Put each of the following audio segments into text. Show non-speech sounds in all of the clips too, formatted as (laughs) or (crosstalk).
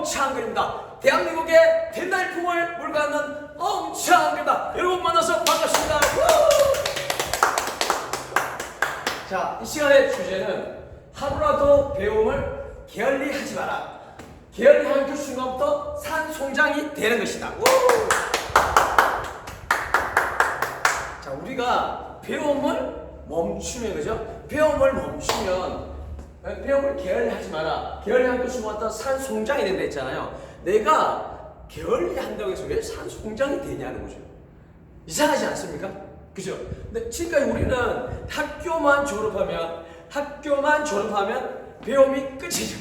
엄창근입니다. 대한민국의 대날풍을 물가는 엄창근입니다. 여러분 만나서 반갑습니다. 우! 자, 이 시간의 주제는 하루라도 배움을 게을리하지 마라. 게을리한 그 순간부터 산송장이 되는 것이다. 우! 자, 우리가 배움을 멈추면 그죠? 배움을 멈추면 에, 배움을 게을리하지 마라. 게을리한 그 순간부터 산송장이 된다 했잖아요. 내가 게을리한다고 해서 왜 산송장이 되냐는 거죠. 이상하지 않습니까? 그죠? 근데 지금까지 우리는 학교만 졸업하면 학교만 졸업하면 배움이 끝이죠.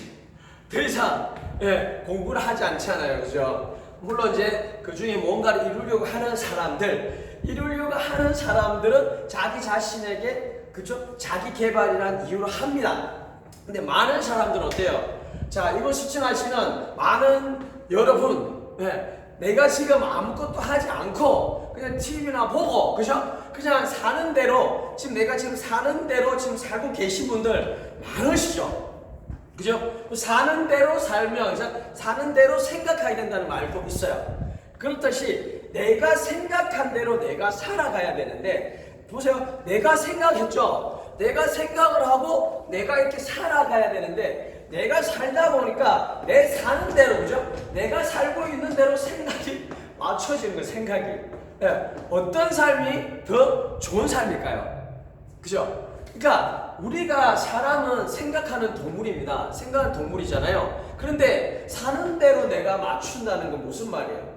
더 이상 예, 공부를 하지 않잖아요. 그죠? 물론 이제 그 중에 뭔가를 이루려고 하는 사람들, 이루려고 하는 사람들은 자기 자신에게 그죠? 자기 개발이란 이유로 합니다. 근데 많은 사람들은 어때요? 자, 이거 시청하시는 많은 여러분, 예, 내가 지금 아무것도 하지 않고 그냥 TV나 보고, 그죠? 그냥 사는 대로, 지금 내가 지금 사는 대로 지금 살고 계신 분들 많으시죠? 그죠? 사는 대로 살면? 사는 대로 생각해야 된다는 말도 있어요. 그렇듯이 내가 생각한 대로 내가 살아가야 되는데, 보세요. 내가 생각했죠? 내가 생각을 하고 내가 이렇게 살아가야 되는데, 내가 살다 보니까 내 사는 대로, 그죠? 내가 살고 있는 대로 생각이 맞춰지는 거예요, 생각이. 예, 어떤 삶이 더 좋은 삶일까요? 그죠? 그러니까 우리가 사람은 생각하는 동물입니다. 생각하는 동물이잖아요. 그런데 사는 대로 내가 맞춘다는 건 무슨 말이에요?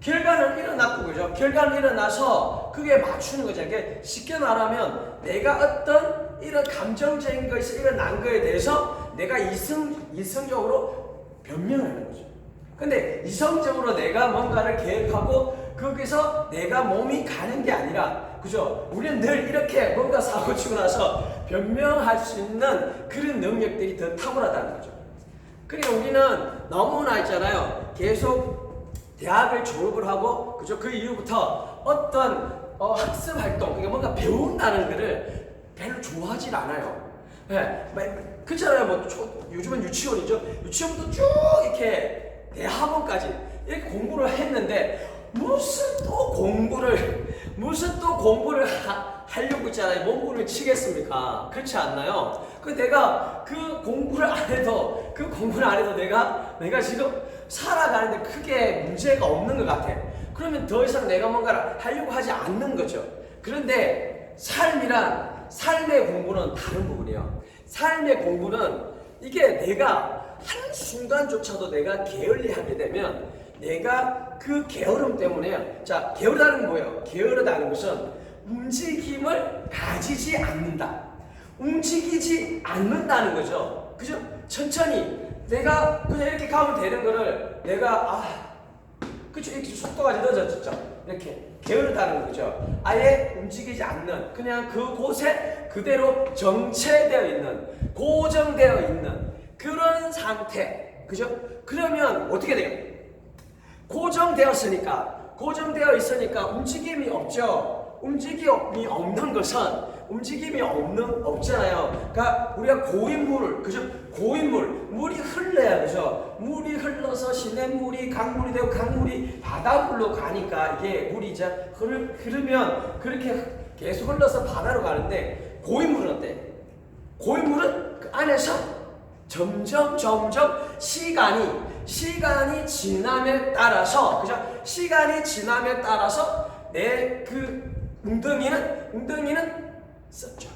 결과는 일어났고 그죠? 결과는 일어나서 그게 맞추는 거죠. 이게 쉽게 말하면 내가 어떤 이런 감정적인 것이 일어난 거에 대해서 내가 이성 이성적으로 변명하는 거죠. 근데 이성적으로 내가 뭔가를 계획하고 거기서 내가 몸이 가는 게 아니라 그죠? 우리는 늘 이렇게 뭔가 사고 치고 나서 변명할 수 있는 그런 능력들이 더 탁월하다는 거죠. 그러니까 우리는 너무나 있잖아요. 계속 대학을 졸업을 하고 그죠? 그 이후부터 어떤 어, 학습 활동, 그러니까 뭔가 배운다는 거를 별로 좋아하질 않아요. 예, 막, 그렇잖아요. 뭐 초- 요즘은 유치원이죠. 유치원부터 쭉 이렇게 대학원까지 이렇게 공부를 했는데 무슨 또 공부를 무슨 또 공부를 하, 하려고 있잖아요. 몸부를 치겠습니까? 그렇지 않나요? 그 내가 그 공부를 안 해도 그 공부를 안 해도 내가 내가 지금 살아가는데 크게 문제가 없는 것 같아. 그러면 더 이상 내가 뭔가를 하려고 하지 않는 거죠. 그런데 삶이란 삶의 공부는 다른 부분이에요. 삶의 공부는 이게 내가 한 순간조차도 내가 게을리하게 되면 내가 그 게으름 때문에 자 게으르다는 뭐예요? 게으르다는 것은 움직임을 가지지 않는다. 움직이지 않는다는 거죠. 그죠? 천천히 내가 그냥 이렇게 가면 되는 거를 내가 아 그쵸 이렇게 속도가 늦어졌죠. 이렇게 게으르다는 거죠. 아예 움직이지 않는 그냥 그곳에 그대로 정체되어 있는 고정되어 있는 그런 상태. 그죠? 그러면 어떻게 돼요? 고정되었으니까 고정되어 있으니까 움직임이 없죠. 움직임이 없는 것은 움직임이 없는 없잖아요. 그러니까 우리가 고인물 그죠? 고인물 물이 흘러야 그죠? 물이 흘러서 시냇물이 강물이 되고 강물이 바닷물로 가니까 이게 물이 이제 흐르, 흐르면 그렇게 계속 흘러서 바다로 가는데 고인물은 어때? 고인물은 그 안에서 점점 점점 시간이 시간이 지남에 따라서 그죠? 시간이 지남에 따라서 내 그 웅덩이는 웅덩이는 썩죠.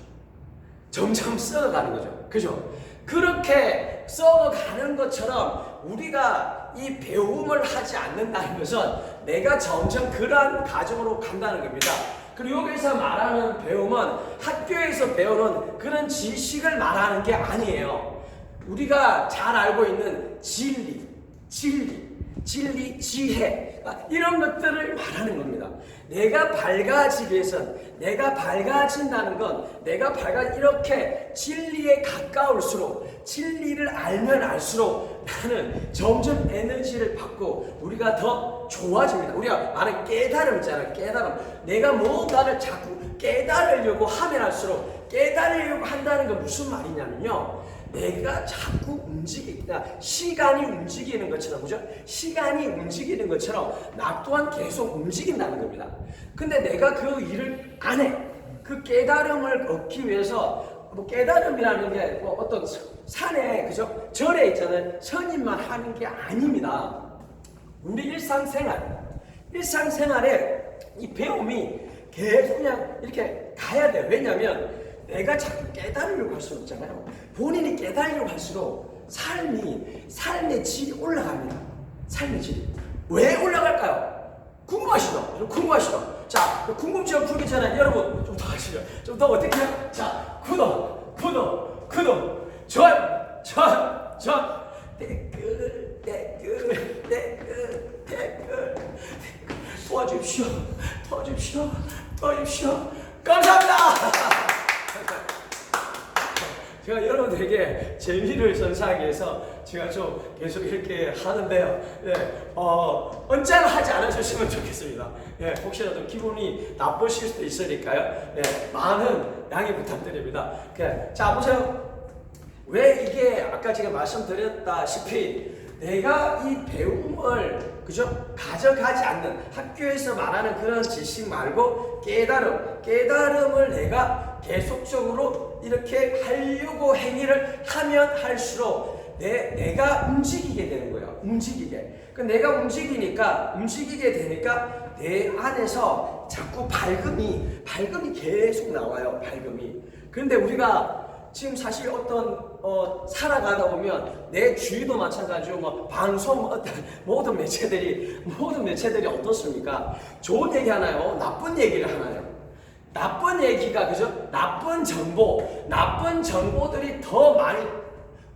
점점 썩어가는 거죠. 그죠? 그렇게 썩어가는 것처럼 우리가 이 배움을 하지 않는다는 것은 내가 점점 그러한 과정으로 간다는 겁니다. 그리고 여기서 말하는 배움은 학교에서 배우는 그런 지식을 말하는 게 아니에요. 우리가 잘 알고 있는 진리, 진리, 진리, 지혜 아, 이런 것들을 말하는 겁니다. 내가 밝아지기 위해선 내가 밝아진다는 건 내가 밝아 이렇게 진리에 가까울수록 진리를 알면 알수록 나는 점점 에너지를 받고 우리가 더 좋아집니다. 우리가 많은 깨달음 있잖아요. 깨달음. 내가 뭔가를 자꾸 깨달으려고 하면 할수록 깨달으려고 한다는 건 무슨 말이냐면요. 내가 자꾸 움직이다 시간이 움직이는 것처럼 그죠? 시간이 움직이는 것처럼 나 또한 계속 움직인다는 겁니다. 근데 내가 그 일을 안 해. 그 깨달음을 얻기 위해서 뭐 깨달음이라는 게 뭐 어떤 산에 그죠? 절에 있잖아요. 선임만 하는 게 아닙니다. 우리 일상생활, 일상생활에 이 배움이 계속 그냥 이렇게 가야 돼. 왜냐면 내가 자꾸 깨달으려고 할수록 있잖아요. 본인이 깨달으려고 할수록 삶이, 삶의 질이 올라갑니다. 삶의 질이. 왜 올라갈까요? 궁금하시죠? 좀 궁금하시죠? 자, 그 궁금증 풀기 전에 여러분 좀 더 하시죠. 좀 더 어떻게 해요? 자, 구독, 구독, 구독, 좋아요, 좋아요, 좋아요. 댓글, 댓글, 댓글, 댓글. 도와주십시오. 도와주십시오. 도와주십시오. 감사합니다. 제가 여러분들에게 재미를 전수하기 위해서 제가 좀 계속 이렇게 하는데요. 예, 어, 언짢아 하지 않으셨으면 좋겠습니다. 예, 혹시라도 기분이 나쁘실 수도 있으니까요. 예, 많은 양해 부탁드립니다. 예, 자, 보세요. 왜 이게 아까 제가 말씀드렸다시피 내가 이 배움을 그죠 가져가지 않는 학교에서 말하는 그런 지식 말고 깨달음 깨달음을 내가 계속적으로 이렇게 하려고 행위를 하면 할수록 내 내가 움직이게 되는 거예요 움직이게 그 내가 움직이니까 움직이게 되니까 내 안에서 자꾸 밝음이 밝음이 계속 나와요 밝음이 그런데 우리가 지금 사실 어떤 어, 살아가다 보면 내 주위도 마찬가지고 뭐 방송 어떤 (laughs) 모든 매체들이 모든 매체들이 어떻습니까? 좋은 얘기 하나요? 나쁜 얘기를 하나요? 나쁜 얘기가 그죠? 나쁜 정보, 나쁜 정보들이 더 많이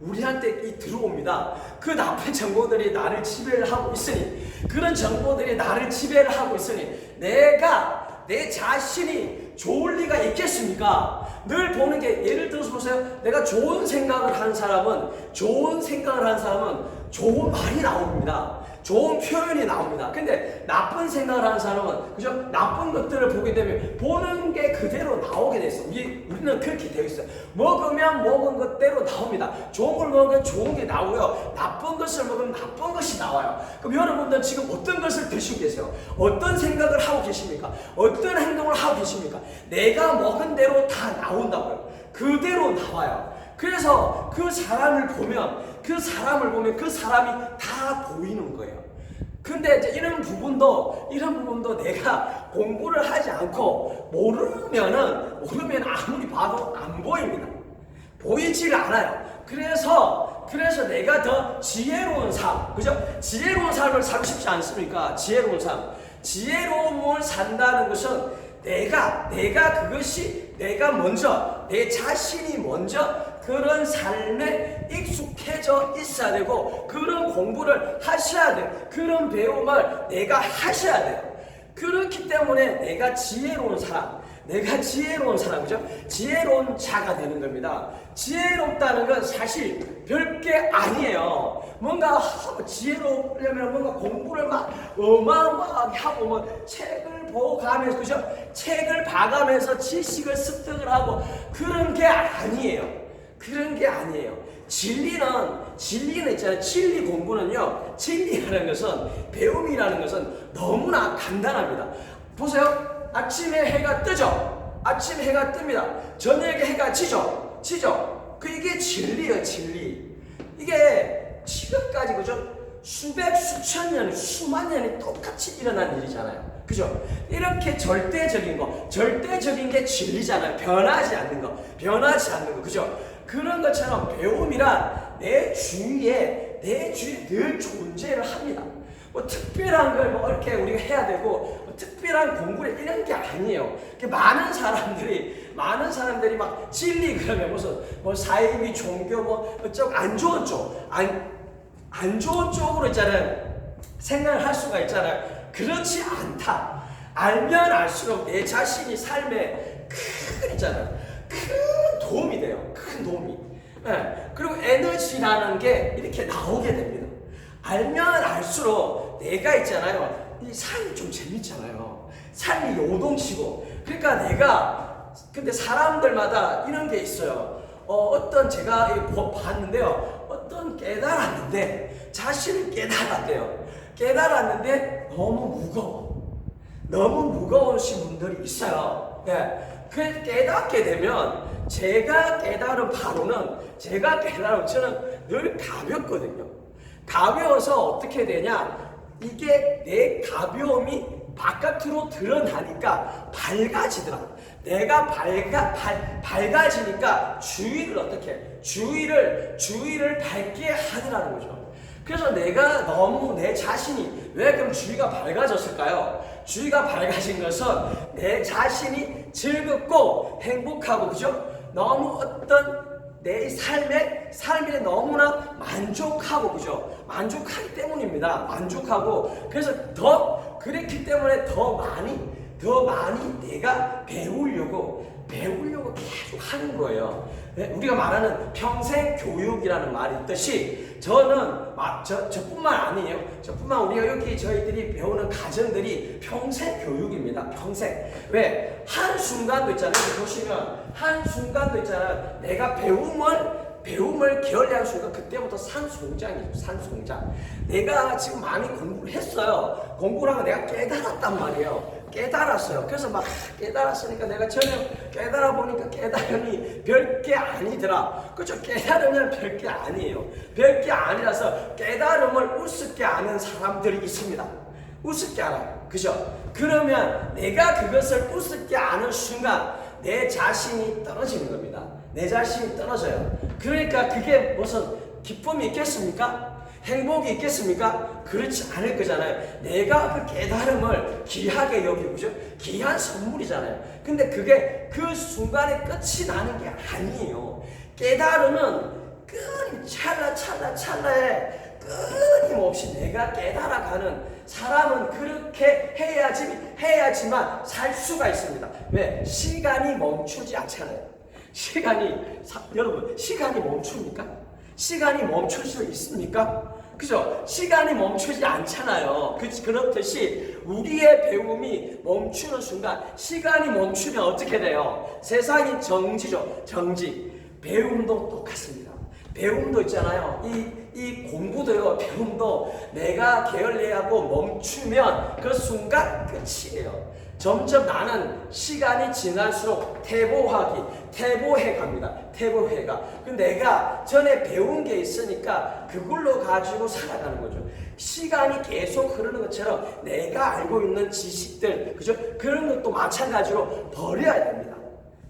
우리한테 이 들어옵니다. 그 나쁜 정보들이 나를 지배를 하고 있으니 그런 정보들이 나를 지배를 하고 있으니 내가 내 자신이 좋을 리가 있겠습니까? 늘 보는 게 예를 들어서 보세요. 내가 좋은 생각을 하는 사람은 좋은 생각을 하는 사람은 좋은 말이 나옵니다. 좋은 표현이 나옵니다. 근데 나쁜 생각을 하는 사람은 그죠? 나쁜 것들을 보게 되면 보는 게 그대로 나오게 돼 있어. 우리, 우리는 그렇게 되어 있어요. 먹으면 먹은 것대로 나옵니다. 좋은 걸 먹으면 좋은 게 나오고요. 나쁜 것을 먹으면 나쁜 것이 나와요. 그럼 여러분들 지금 어떤 것을 드시고 계세요? 어떤 생각을 하고 계십니까? 어떤 행동을 하고 계십니까? 내가 먹은 대로 다 나온다고요. 그대로 나와요. 그래서 그 사람을 보면 그 사람을 보면 그 사람이 다 보이는 거예요. 근데 이제 이런 부분도 이런 부분도 내가 공부를 하지 않고 모르면은 모르면 아무리 봐도 안 보입니다. 보이질 않아요. 그래서 그래서 내가 더 지혜로운 삶, 그죠? 지혜로운 삶을 살고 싶지 않습니까? 지혜로운 삶. 지혜로움을 산다는 것은 내가 내가 그것이 내가 먼저 내 자신이 먼저 그런 삶에 익숙 해져 있어야 되고 그런 공부를 하셔야 돼요. 그런 배움을 내가 하셔야 돼요. 그렇기 때문에 내가 지혜로운 사람, 내가 지혜로운 사람, 그죠? 지혜로운 자가 되는 겁니다. 지혜롭다는 건 사실 별게 아니에요. 뭔가 하고 지혜로우려면 뭔가 공부를 막 어마어마하게 하고 뭐 책을 보고 가면서, 그죠? 책을 봐가면서 지식을 습득을 하고 그런 게 아니에요. 그런 게 아니에요. 진리는 진리는 있잖아요. 진리 공부는요. 진리라는 것은 배움이라는 것은 너무나 간단합니다. 보세요. 아침에 해가 뜨죠. 아침 해가 뜹니다. 저녁에 해가 지죠. 지죠. 그 이게 진리예요. 진리. 이게 지금까지 그죠? 수백 수천 년, 수만 년이 똑같이 일어난 일이잖아요. 그죠? 이렇게 절대적인 거, 절대적인 게 진리잖아요. 변하지 않는 거, 변하지 않는 거, 그죠? 그런 것처럼 배움이란 내 주위에, 내 주위에 늘 존재를 합니다. 뭐 특별한 걸 뭐 이렇게 우리가 해야 되고, 뭐 특별한 공부를 이런 게 아니에요. 많은 사람들이, 많은 사람들이 막 진리 그러면 무슨 뭐 사이비 종교 뭐 어쩌고 안 좋은 쪽, 안, 안 좋은 쪽으로 있잖아요. 생각을 할 수가 있잖아요. 그렇지 않다. 알면 알수록 내 자신이 삶에 큰 있잖아요. 큰 도움이 돼요. 큰 도움이. 예. 그리고 에너지라는 게 이렇게 나오게 됩니다. 알면 알수록 내가 있잖아요. 이 삶이 좀 재밌잖아요. 삶이 요동치고. 그러니까 내가 근데 사람들마다 이런 게 있어요. 어, 떤 제가 봤는데요. 어떤 깨달았는데 자신을 깨달았대요. 깨달았는데 너무 무거워. 너무 무거우신 분들이 있어요. 예. 그 깨닫게 되면 제가 깨달은 바로는 제가 깨달은 저는 늘 가볍거든요. 가벼워서 어떻게 되냐? 이게 내 가벼움이 바깥으로 드러나니까 밝아지더라. 내가 밝아 밝, 밝아지니까 주위를 어떻게 해? 주위를 주위를 밝게 하더라는 거죠. 그래서 내가 너무 내 자신이 왜 그럼 주위가 밝아졌을까요? 주위가 밝아진 것은 내 자신이 즐겁고 행복하고 그죠? 너무 어떤 내 삶에 삶에 너무나 만족하고 그죠? 만족하기 때문입니다. 만족하고 그래서 더 그랬기 때문에 더 많이 더 많이 내가 배우려고 배우려고 계속 하는 거예요. 네, 우리가 말하는 평생 교육이라는 말이 있듯이 저는 막 저, 저뿐만 아니에요. 저뿐만 우리가 여기 저희들이 배우는 가정들이 평생 교육입니다. 평생. 왜? 한 순간도 있잖아요. 보시면 한 순간도 있잖아요. 내가 배움을 배움을 게을리한 순간 그때부터 산송장이죠. 산송장. 내가 지금 많이 공부를 했어요. 공부를 하고 내가 깨달았단 말이에요. 깨달았어요. 그래서 막 깨달았으니까 내가 전혀 깨달아 보니까 깨달음이 별게 아니더라. 그죠? 깨달으면 별게 아니에요. 별게 아니라서 깨달음을 우습게 아는 사람들이 있습니다. 우습게 알아요. 그죠? 그러면 내가 그것을 우습게 아는 순간 내 자신이 떨어지는 겁니다. 내 자신이 떨어져요. 그러니까 그게 무슨 기쁨이 있겠습니까? 행복이 있겠습니까? 그렇지 않을 거잖아요. 내가 그 깨달음을 귀하게 여기고, 그죠? 귀한 선물이잖아요. 근데 그게 그 순간에 끝이 나는 게 아니에요. 깨달음은 끊임 찰나 찰나 찰나에 끊임없이 내가 깨달아가는 사람은 그렇게 해야지 해야지만 살 수가 있습니다. 왜? 시간이 멈추지 않잖아요. 시간이 사- 여러분 시간이 멈춥니까? 시간이 멈출 수 있습니까? 그죠? 시간이 멈추지 않잖아요. 그, 그렇듯이 우리의 배움이 멈추는 순간 시간이 멈추면 어떻게 돼요? 세상이 정지죠. 정지. 배움도 똑같습니다. 배움도 있잖아요. 이, 이 공부도요, 배움도 내가 게을리하고 멈추면 그 순간 끝이에요. 점점 나는 시간이 지날수록 퇴보하기, 퇴보해 갑니다. 퇴보해가. 그 내가 전에 배운 게 있으니까 그걸로 가지고 살아가는 거죠. 시간이 계속 흐르는 것처럼 내가 알고 있는 지식들, 그죠? 그런 것도 마찬가지로 버려야 됩니다.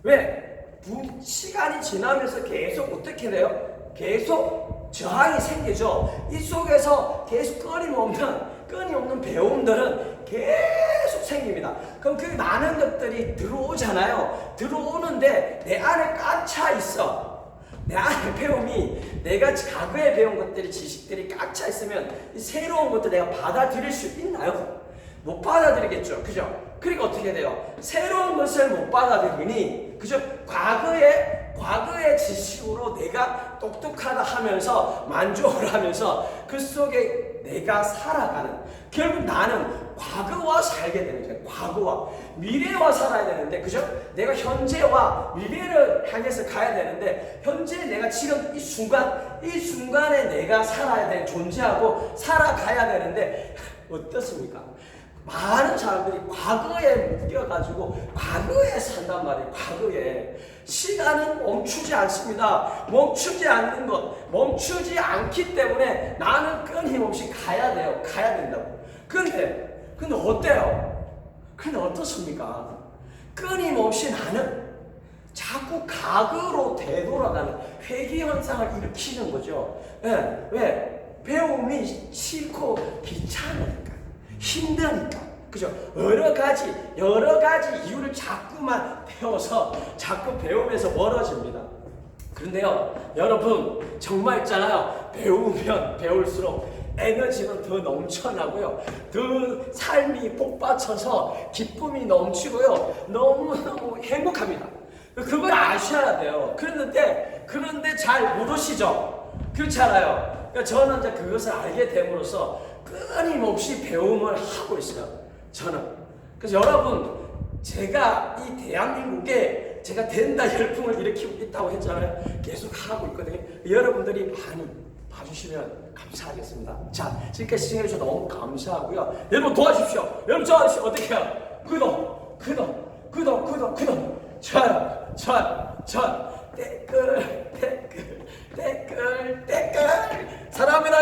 왜? 부- 시간이 지나면서 계속 어떻게 돼요? 계속 저항이 생기죠. 이 속에서 계속 끊임없는 끊임없는 배움들은 계속 생깁니다. 그럼 그 많은 것들이 들어오잖아요. 들어오는데 내 안에 꽉차 있어. 내 안에 배움이 내가 과거에 배운 것들이 지식들이 꽉 차 있으면 이 새로운 것들 내가 받아들일 수 있나요? 못 받아들이겠죠. 그죠? 그러니까 어떻게 돼요? 새로운 것을 못 받아들이니, 그죠? 과거의, 과거의 지식으로 내가 똑똑하다 하면서 만족을 하면서 그 속에 내가 살아가는, 결국 나는 과거와 살게 되는 거예요. 과거와. 미래와 살아야 되는데, 그죠? 내가 현재와 미래를 향해서 가야 되는데, 현재 내가 지금 이 순간, 이 순간에 내가 살아야 돼. 존재하고 살아가야 되는데, (laughs) 어떻습니까? 많은 사람들이 과거에 묶여가지고 과거에 산단 말이에요. 과거에 시간은 멈추지 않습니다. 멈추지 않는 것, 멈추지 않기 때문에 나는 끊임없이 가야 돼요. 가야 된다고. 근데 근데 어때요? 근데 어떻습니까? 끊임없이 나는 자꾸 과거로 되돌아가는 회귀 현상을 일으키는 거죠. 예, 왜? 배움이 싫고 귀찮으니까. 힘드니까. 그죠? 여러 가지, 여러 가지 이유를 자꾸만 배워서 자꾸 배움에서 멀어집니다. 그런데요, 여러분, 정말 있잖아요. 배우면 배울수록 에너지는 더 넘쳐나고요. 더 삶이 복받쳐서 기쁨이 넘치고요. 너무너무 행복합니다. 그걸 아셔야 돼요. 그런데, 그런데 잘 모르시죠? 그렇잖아요. 그러니까 저는 이제 그것을 알게 됨으로써 끊임없이 배움을 하고 있어요. 저는. 그래서 여러분, 제가 이 대한민국에 제가 된다 열풍을 일으키고 있다고 했잖아요. 계속 하고 있거든요. 여러분들이 많이 봐주시면 감사하겠습니다. 자, 지금까지 시청해주셔서 너무 감사하고요. 여러분 도와주십시오. 여러분 도와주십시오. 어떻게 해요? 구독, 구독, 구독, 구독, 구독. 좋아요, 좋아요, 좋아요. 댓글, 댓글, 댓글, 댓글. 사랑합니다.